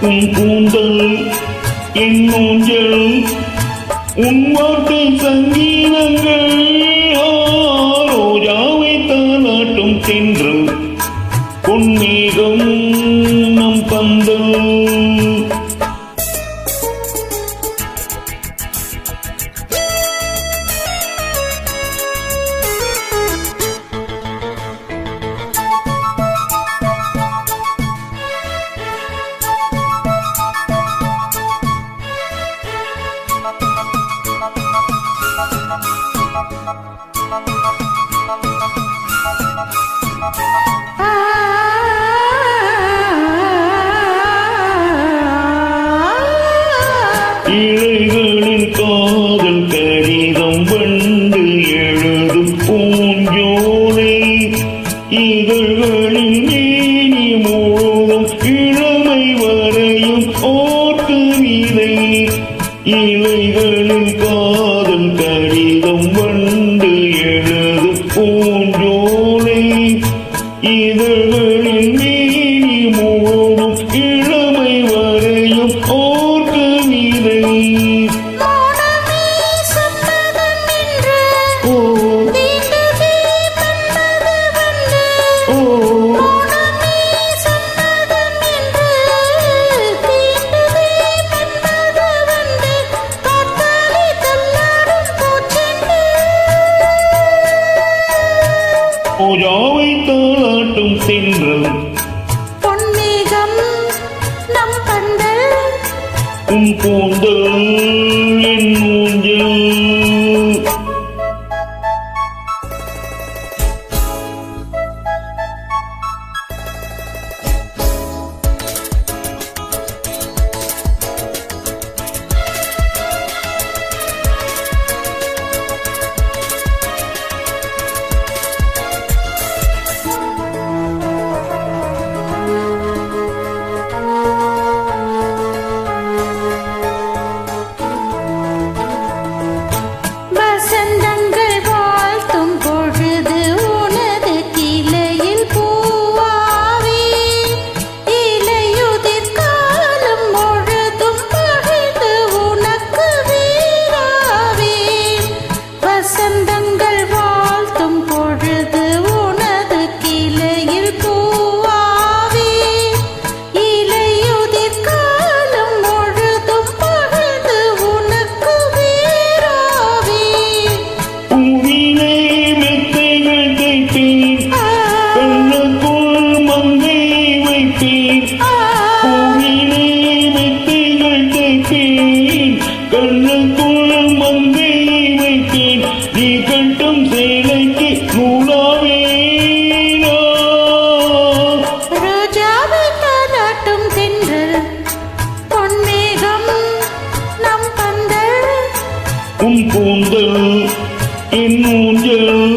உன் கூந்தல் என் ஊஞ்சல் உன் வார்த்தை சங்கீதங்கள் ஆ, ரோஜாவை தாளாட்டும் தென்றல். பொன்மேகம் நம் பந்தல். இலைகளில் காதல் கடிதம் வண்டு எழுதும் பூஞ்சோலை இதழ்களில் மேனி முழுதும் இளமை வரையும் ஓட்டு பூஞ்சோலை இதழ்களில் தாளாட்டும் தென்றல் பொன்மேகம் நம் பந்தல் உன் கூந்தல் சேலைக்கு நூலாவேனா ரோஜாவை தாலாட்டும் தென்றல் பொன்மேகம் நம் பந்தல். உன் கூந்தல் என் ஊஞ்சல்.